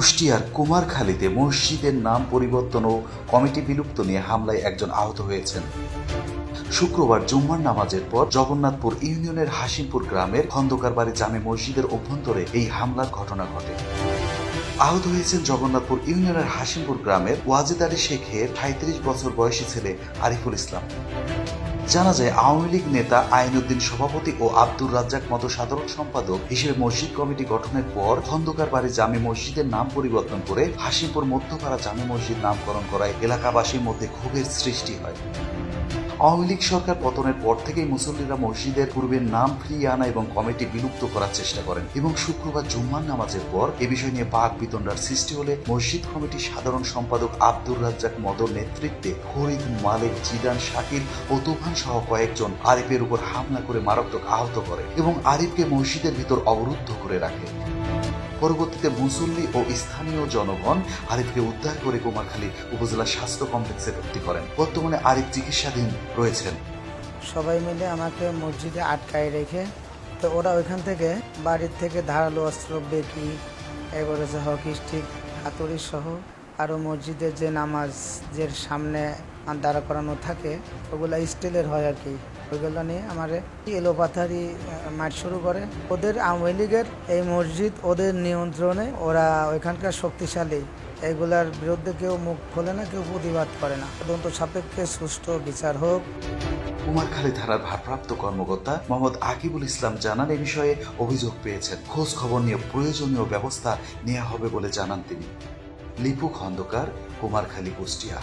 কুষ্টিয়ার কুমারখালীতে মসজিদের নাম পরিবর্তন ও কমিটি বিলুপ্ত নিয়ে হামলায় একজন আহত হয়েছেন। শুক্রবার জুম্মার নামাজের পর জগন্নাথপুর ইউনিয়নের হাসিমপুর গ্রামের খন্দকার বাড়ি জামে মসজিদের অভ্যন্তরে এই হামলার ঘটনা ঘটে। আহত হয়েছেন জগন্নাথপুর ইউনিয়নের হাসিমপুর গ্রামের ওয়াজেদ আলী শেখের সাঁত্রিশ বছর বয়সী ছেলে আরিফুল ইসলাম। জানা যায়, আওয়ামী লীগ নেতা আইনউদ্দিন সভাপতি ও আব্দুর রাজ্জাক মতো সাধারণ সম্পাদক হিসেবে মসজিদ কমিটি গঠনের পর খন্দকার বাড়ি জামে মসজিদের নাম পরিবর্তন করে হাসিমপুর মধ্যপাড়া জামি মসজিদ নামকরণ করায় এলাকাবাসীর মধ্যে ক্ষোভের সৃষ্টি হয়। আওয়ামী লীগ সরকার পতনের পর থেকেই মুসল্লিরা মসজিদের পূর্বের নাম ফিরিয়ে আনা এবং কমিটি বিলুপ্ত করার চেষ্টা করেন। এবং শুক্রবার জুম্মার নামাজের পর এ বিষয় নিয়ে বাঘ বিতণ্ডার সৃষ্টি হলে মসজিদ কমিটির সাধারণ সম্পাদক আব্দুর রাজ্জাক মদর নেতৃত্বে ফরিদ মালিক, জিদান শাকির ও তুফান সহ কয়েকজন আরিফের উপর হামলা করে মারাত্মক আহত করে এবং আরিফকে মসজিদের ভিতর অবরুদ্ধ করে রাখে। পরবর্তীতে মুসল্লি ও স্থানীয় জনগণ আরিফকে উদ্ধার করে কুমারখালী উপজেলা স্বাস্থ্য কমপ্লেক্সে ভর্তি করেন। বর্তমানে আরিফ চিকিৎসাধীন রয়েছেন। সবাই মিলে আমাকে মসজিদে আটকায় রেখে, তো ওরা ওইখান থেকে বাড়ির থেকে ধারালো অস্ত্র, বেকি এবারে যে হকি স্টিক হাতুড়ি সহ আরও মসজিদের যে নামাজের সামনে দাঁড়া করানো থাকে, ওগুলো স্টিলের হয় আর কি। ওইগুলো নিয়ে আমার এলোপাথারি মাঠ শুরু করে। ওদের আওয়ামী লীগের এই মসজিদ, ওদের নিয়ন্ত্রণে ওরা ওইখানকার শক্তিশালী। এগুলার বিরুদ্ধে কেউ মুখ খোলে না, কেউ প্রতিবাদ করে না। তদন্ত সাপেক্ষে সুষ্ঠু বিচার হোক। কুমারখালী থানার ভারপ্রাপ্ত কর্মকর্তা মোহাম্মদ আকিবুল ইসলাম জানান, এ বিষয়ে অভিযোগ পেয়েছেন। খোঁজ খবর নিয়ে প্রয়োজনীয় ব্যবস্থা নেওয়া হবে বলে জানান তিনি। লিপু খন্দকার কুমারখালী কুষ্টিয়া।